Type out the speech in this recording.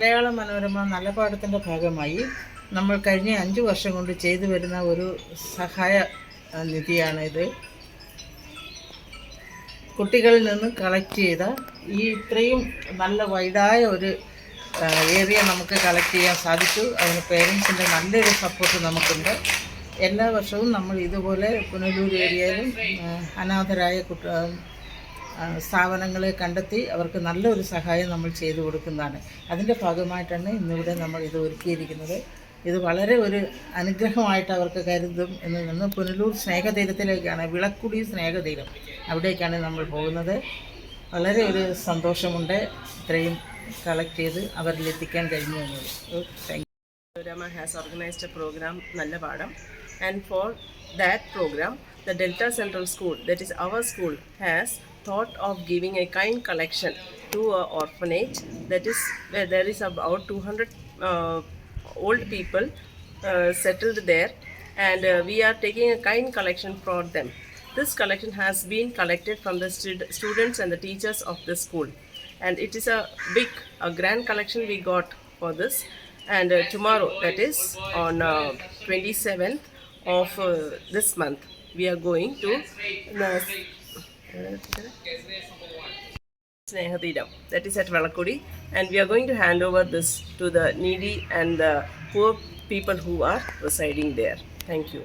മലയാള മനോരമ നല്ല പാഠത്തിന്റെ ഭാഗമായി നമ്മൾ കഴിഞ്ഞ അഞ്ച് വർഷം കൊണ്ട് ചെയ്തു വരുന്ന ഒരു സഹായ നിധിയാണ് ഇത് കുട്ടികളിൽ നിന്ന് കളക്ട് ചെയ്ത ഈ ഇത്രയും നല്ല വൈഡായ ഒരു ഏരിയ നമുക്ക് കളക്ട് ചെയ്യാൻ സാധിച്ചു. അതിന് പേരൻസിന്റെ നല്ലൊരു സപ്പോർട്ട് നമുക്കുണ്ട്. എല്ലാ വർഷവും നമ്മൾ ഇതുപോലെ പുനലൂർ ഏരിയയിലും അനാഥരായ കുട്ട സ്ഥാപനങ്ങളെ കണ്ടെത്തി അവർക്ക് നല്ലൊരു സഹായം നമ്മൾ ചെയ്തു കൊടുക്കുന്നതാണ്. അതിന്റെ ഭാഗമായിട്ടാണ് ഇന്നിവിടെ നമ്മൾ ഇത് ഒരുക്കിയിരിക്കുന്നത്. ഇത് വളരെ ഒരു അനുഗ്രഹമായിട്ട് അവർക്ക് കരുതും എന്ന് നിന്ന് പുനലൂർ സ്നേഹതീരത്തിലേക്കാണ് വിളക്കുടി സ്നേഹതീരം അവിടേക്കാണ് നമ്മൾ പോകുന്നത്. വളരെ ഒരു സന്തോഷമുണ്ട് ഇത്രയും കളക്ട് ചെയ്ത് അവരിൽ എത്തിക്കാൻ കഴിഞ്ഞു എന്നത്. Rama has organised a programme നല്ല പാഠം and for that programme the Delta Central School that is our school has thought of giving a kind collection to an orphanage that is where there is about 200 uh, old people uh, settled there and uh, we are taking a kind collection for them. This collection has been collected from the stud- students and the teachers of the school and it is a big a grand collection we got for this and uh, tomorrow that is on uh, 27th of uh, this month we are going to the That is at Valakudi and we are going to hand over this to the needy and the poor people who are residing there. Thank you.